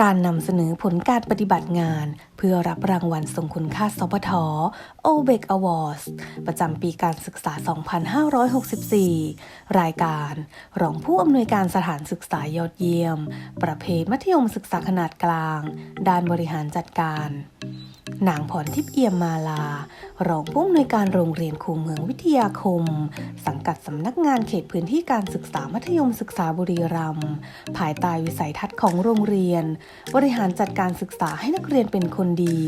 การนำเสนอผลการปฏิบัติงานเพื่อรับรางวัลทรงคุณค่าสปท o b e c Awards ประจำปีการศึกษา 2564 รายการรองผู้อำนวยการสถานศึกษายอดเยี่ยม ประเภทมัธยมศึกษาขนาดกลาง ด้านบริหารจัดการนางพรทิพย์เอี่ยมมาลา รองผู้อำนวยการโรงเรียนคูเมืองวิทยาคม สังกัดสำนักงานเขตพื้นที่การศึกษามัธยมศึกษาบุรีรัมย์ภายใต้วิสัยทัศน์ของโรงเรียน บริหารจัดการศึกษาให้นักเรียนเป็นคนดี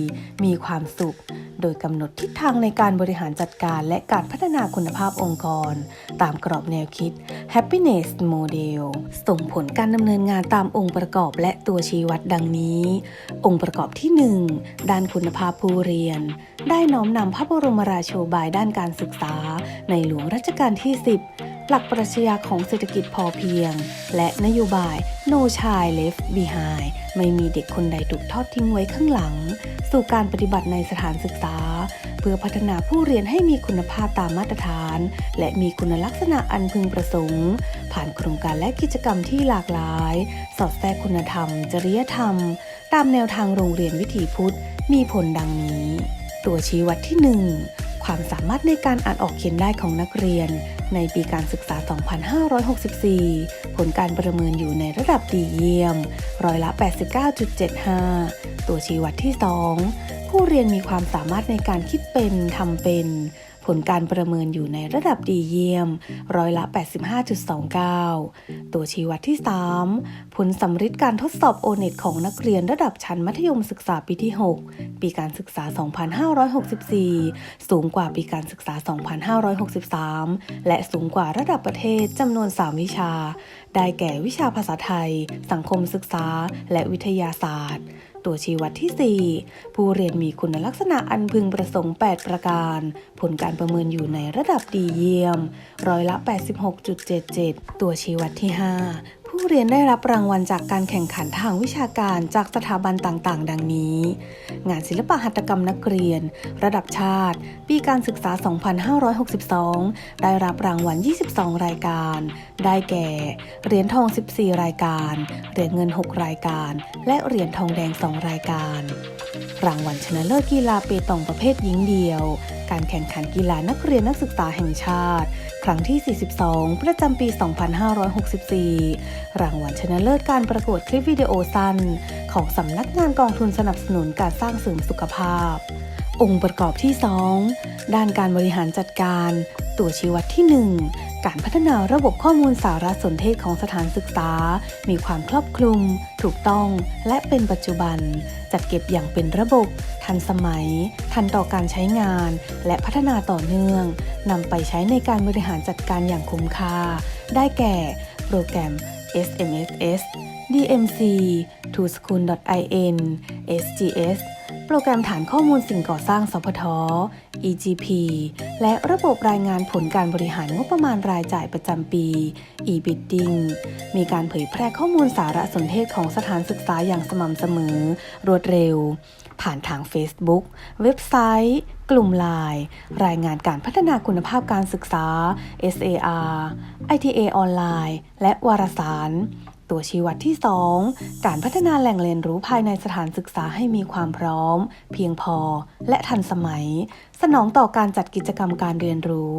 มีความสุข โดยกำหนดทิศทางในการบริหารจัดการและการพัฒนาคุณภาพองค์กร ตามกรอบแนวคิด Happiness Model ส่งผลการดำเนินงานตามองค์ประกอบและตัวชี้วัดดังนี้ องค์ประกอบที่ 1 ด้านคุณภาพผู้เรียน ได้น้อมนำพระบรมราโชบายด้านการศึกษา ในหลวงรัชกาลที่ 10 หลักปรัชญาของเศรษฐกิจพอเพียง และนโยบาย No Child Left Behind ไม่มีเด็กคนใดถูกทอดทิ้งไว้ข้างหลัง สู่การปฏิบัติในสถานศึกษา เพื่อพัฒนาผู้เรียนให้มีคุณภาพตามมาตรฐาน และมีคุณลักษณะอันพึงประสงค์ ผ่านโครงการและกิจกรรมที่หลากหลาย สอดแทรกคุณธรรม จริยธรรม ตามแนวทางโรงเรียนวิถีพุทธ มีผลดังนี้ ตัวชี้วัดที่ 1 ความสามารถในการอ่านออกเขียนได้ของนักเรียน ในปีการศึกษา 2564 ผลการประเมินอยู่ในระดับดีเยี่ยม ร้อยละ 89.75 ตัวชี้วัดที่ 2 ผู้เรียนมีความสามารถในการคิดเป็นทำเป็น ผลการประเมินอยู่ในระดับดีเยี่ยม ร้อยละ 85.29 ตัวชี้วัดที่ 3 ผลสำริดการทดสอบโอเน็ตของนักเรียนระดับชั้นมัธยมศึกษาปีที่ 6 ปีการศึกษา 2564 สูงกว่าปีการศึกษา 2563 และสูงกว่าระดับประเทศจำนวน 3 วิชาได้แก่วิชาภาษาไทย สังคมศึกษา และวิทยาศาสตร์ ตัวชี้วัดที่ 4 ผู้เรียนมีคุณลักษณะอันพึงประสงค์ 8 ประการ ผลการประเมินอยู่ในระดับดีเยี่ยม ร้อยละ 86.77 ตัวชี้วัดที่ 5 ผู้เรียนได้รับรางวัลจากการแข่งขันทางวิชาการจากสถาบันต่างๆ ดังนี้ งานศิลปหัตถกรรมนักเรียน ระดับชาติ ปีการศึกษา 2562 ได้รับรางวัล 22 รายการ ได้แก่ เหรียญทอง 14 รายการ เหรียญเงิน 6 รายการ และเหรียญทองแดง 2 รายการ รางวัลชนะเลิศกีฬาเปตองประเภทหญิงเดียว การแข่งขันกีฬานักเรียนนักศึกษาแห่งชาติ ครั้งที่ 42 ประจำปี 2564 รางวัลชนะเลิศการประกวดคลิปวิดีโอสั้น ของสำนักงานกองทุนสนับสนุนการสร้างเสริมสุขภาพ องค์ประกอบที่ 2 ด้านการบริหารจัดการ ตัวชี้วัดที่ 1 การพัฒนาระบบข้อมูลสารสนเทศของสถานศึกษา มีความครอบคลุม ถูกต้อง และเป็นปัจจุบัน จัดเก็บอย่างเป็นระบบ ทันสมัย ทันต่อการใช้งาน และพัฒนาต่อเนื่องนำไปใช้ในการบริหารจัดการอย่างคุ้มค่า ได้แก่ โปรแกรม SMSS DMC to school.in SGS โปรแกรมฐานข้อมูลสิ่งก่อสร้างสพท EGP และระบบรายงานผลการบริหารงบประมาณรายจ่ายประจำปี e-bidding มีการเผยแพร่ข้อมูลสารสนเทศของสถานศึกษาอย่างสม่ำเสมอ รวดเร็ว ผ่านทาง Facebook เว็บไซต์ กลุ่มไลน์รายงานการพัฒนาคุณภาพการศึกษา SAR ITA ออนไลน์ และวารสาร ตัวชี้วัดที่ 2 การพัฒนาแหล่งเรียนรู้ภายในสถานศึกษาให้มีความพร้อม เพียงพอและทันสมัย สนองต่อการจัดกิจกรรมการเรียนรู้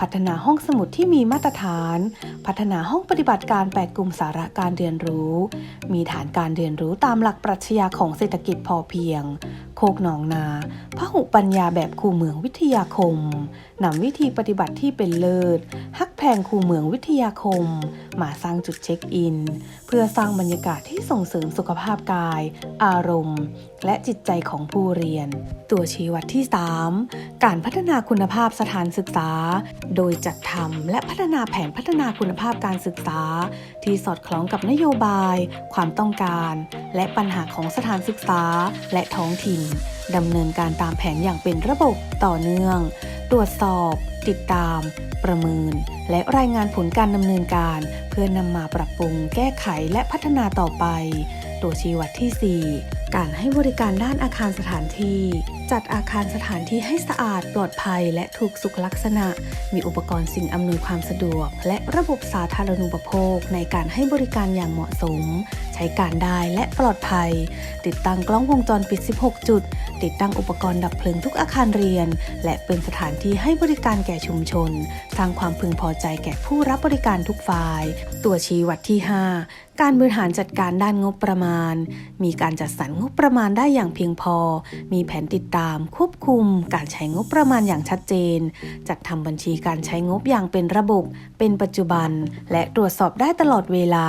พัฒนาห้องสมุดที่มีมาตรฐาน พัฒนาห้องปฏิบัติการ8กลุ่มสาระการเรียนรู้ มีฐานการเรียนรู้ตามหลักปรัชญาของเศรษฐกิจพอเพียง โคกหนองนาพหุปัญญาแบบคูเมืองวิทยาคมนำวิธีปฏิบัติที่เป็นเลิศฮักแพงคูเมืองวิทยาคม มาสร้างจุดเช็คอิน เพื่อสร้างบรรยากาศที่ส่งเสริมสุขภาพกาย อารมณ์ และจิตใจของผู้เรียน ตัวชี้วัดที่ 3การพัฒนาคุณภาพสถานศึกษา โดยจัดทำและพัฒนาแผนพัฒนาคุณภาพการศึกษา ที่สอดคล้องกับนโยบาย ความต้องการ และปัญหาของสถานศึกษาและท้องถิ่นดำเนินการตามแผนอย่างเป็นระบบต่อเนื่อง ตรวจสอบ ติดตาม ประเมิน และรายงานผลการดำเนินการ เพื่อนำมาปรับปรุง แก้ไขและพัฒนาต่อไป ตัวชี้วัดที่ 4 การให้บริการด้านอาคารสถานที่ จัดอาคารสถานที่ให้สะอาดปลอดภัยและถูกสุขลักษณะ มีอุปกรณ์สิ่งอำนวยความสะดวก และระบบสาธารณูปโภคในการให้บริการอย่างเหมาะสม ช้ช้การได้และปลอดภัย ติดตั้งกล้องวงจรปิด 16 จุด ติดตั้งอุปกรณ์ดับเพลิงทุกอาคารเรียน และเป็นสถานที่ให้บริการแก่ชุมชน สร้างความพึงพอใจแก่ผู้รับบริการทุกฝ่าย ตัวชี้วัดที่ 5การบริหารจัดการด้านงบประมาณ มีการจัดสรรงบประมาณได้อย่างเพียงพอ มีแผนติดตาม ควบคุม การใช้งบประมาณอย่างชัดเจน จัดทำบัญชีการใช้งบอย่างเป็นระบบ เป็นปัจจุบัน และตรวจสอบได้ตลอดเวลา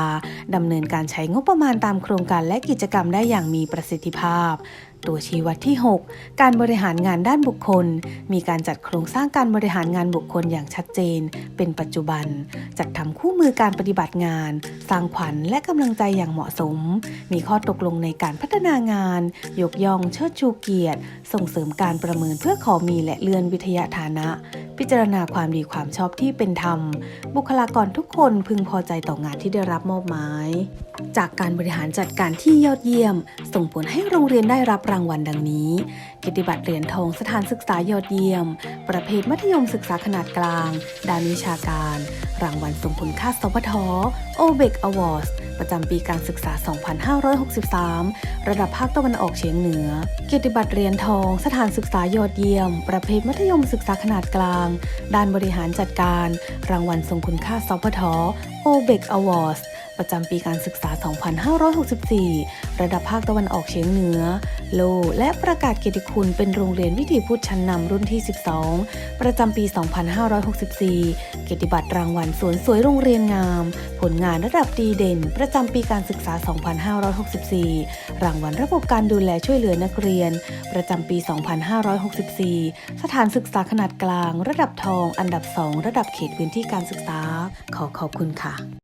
ดำเนินการใช้งบประมาณตามโครงการและกิจกรรมได้อย่างมีประสิทธิภาพ ตัวชี้วัดที่ 6 การบริหารงานด้านบุคคล มีการจัดโครงสร้างการบริหารงานบุคคลอย่างชัดเจน เป็นปัจจุบัน จัดทำคู่มือการปฏิบัติงาน สร้างขวัญและกำลังใจอย่างเหมาะสม มีข้อตกลงในการพัฒนางาน ยกย่องเชิดชูเกียรติ ส่งเสริมการประเมินเพื่อขอมีและเลื่อนวิทยาฐานะ พิจารณาความดีความชอบที่เป็นธรรม บุคลากรทุกคนพึงพอใจต่องานที่ได้รับมอบหมาย จากการบริหารจัดการที่ยอดเยี่ยม ส่งผลให้โรงเรียนได้รับรางวัลดังนี้เกียรติบัตรเหรียญทองสถานศึกษายอดเยี่ยม ประเภทมัธยมศึกษาขนาดกลาง ด้านวิชาการ รางวัลสมผลค่าสพทโอเบกอวอร์ดประจำปีการศึกษา 2563 ระดับภาคตะวันออกเฉียงเหนือเกียรติบัตรเหรียญทอง สถานศึกษายอดเยี่ยม ประเภทมัธยมศึกษาขนาดกลางด้านบริหารจัดการ รางวัลทรงคุณค่าสพทโอเบกอวอร์ส ประจำปีการศึกษา 2564 ระดับภาคตะวันออกเฉียงเหนือ โล และประกาศเกียรติคุณเป็นโรงเรียนวิถีพุทธชั้นนำรุ่นที่ 12 ประจำปี 2564 เกียรติบัตรรางวัลสวนสวยโรงเรียนงาม ผลงานระดับดีเด่น ประจำปีการศึกษา 2564 รางวัลระบบการดูแลช่วยเหลือนักเรียน ประจำปี 2564 สถานศึกษาขนาดกลาง ระดับทอง อันดับ 2 ระดับเขตพื้นที่การศึกษา ขอขอบคุณค่ะ